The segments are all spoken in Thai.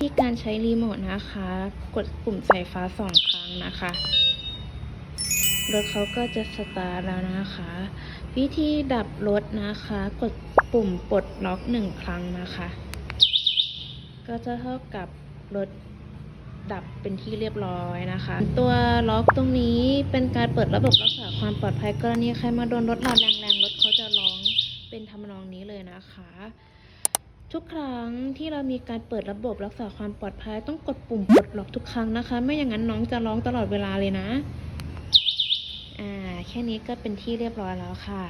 ที่การใช้รีโมทนะคะ กดปุ่มสายฟ้าสองครั้งนะคะ รถเขาก็จะสตาร์ทแล้วนะคะ วิธีดับรถนะคะ กดปุ่มปลดล็อกหนึ่งครั้งนะคะ ก็จะเท่ากับรถดับเป็นที่เรียบร้อยนะคะ ตัวล็อกตรงนี้เป็นการเปิดระบบรักษาความปลอดภัยกรณีใครมาโดนรถเราแรงๆรถเขาจะร้องเป็นทำนองนี้เลยนะคะ ทุกครั้งที่เรามีการเปิดระบบรักษาความปลอดภัยต้องกดปุ่มปลดล็อกทุกครั้งนะคะ ไม่อย่างนั้นน้องจะร้องตลอดเวลาเลยนะ อ่า แค่นี้ก็เป็นที่เรียบร้อยแล้วค่ะ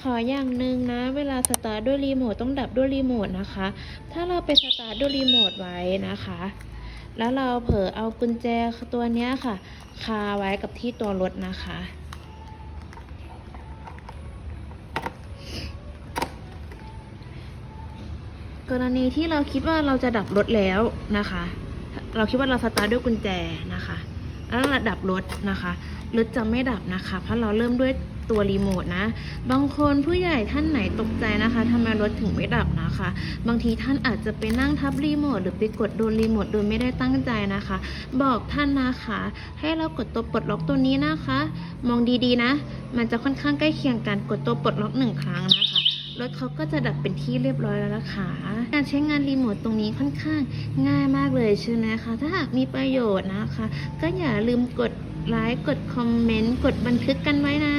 ขออย่างหนึ่งนะ เวลาสตาร์ทด้วยรีโมทต้องดับด้วยรีโมทนะคะ ถ้าเราไปสตาร์ทด้วยรีโมทไว้นะคะ แล้วเราเผลอเอากุญแจตัวนี้ค่ะ คาไว้กับที่ตัวรถนะคะ กรณีที่เราคิดว่าเราจะดับรถแล้วนะคะ เราคิดว่าเราสตาร์ทด้วยกุญแจนะคะ แล้วเราดับรถนะคะรถจะไม่ดับนะคะ เพราะเราเริ่มด้วยตัวรีโมทนะ บางคนผู้ใหญ่ท่านไหนตกใจนะคะทำไมรถถึงไม่ดับนะคะ บางทีท่านอาจจะไปนั่งทับรีโมทหรือไปกดโดนรีโมทโดยไม่ได้ตั้งใจนะคะ บอกท่านนะคะ ให้เรากดตัวปลดล็อกตัวนี้นะคะ มองดีๆนะ มันจะค่อนข้างใกล้เคียงกันกดตัวปลดล็อกหนึ่งครั้งนะคะ รถเขาก็จะดับเป็นที่เรียบร้อยแล้วนะคะ การใช้งานรีโมทตรงนี้ค่อนข้างง่ายมากเลยใช่ไหมคะ ถ้าหากมีประโยชน์นะคะ ก็อย่าลืมกดไลค์ กดคอมเมนต์ กดบันทึกกันไว้นะ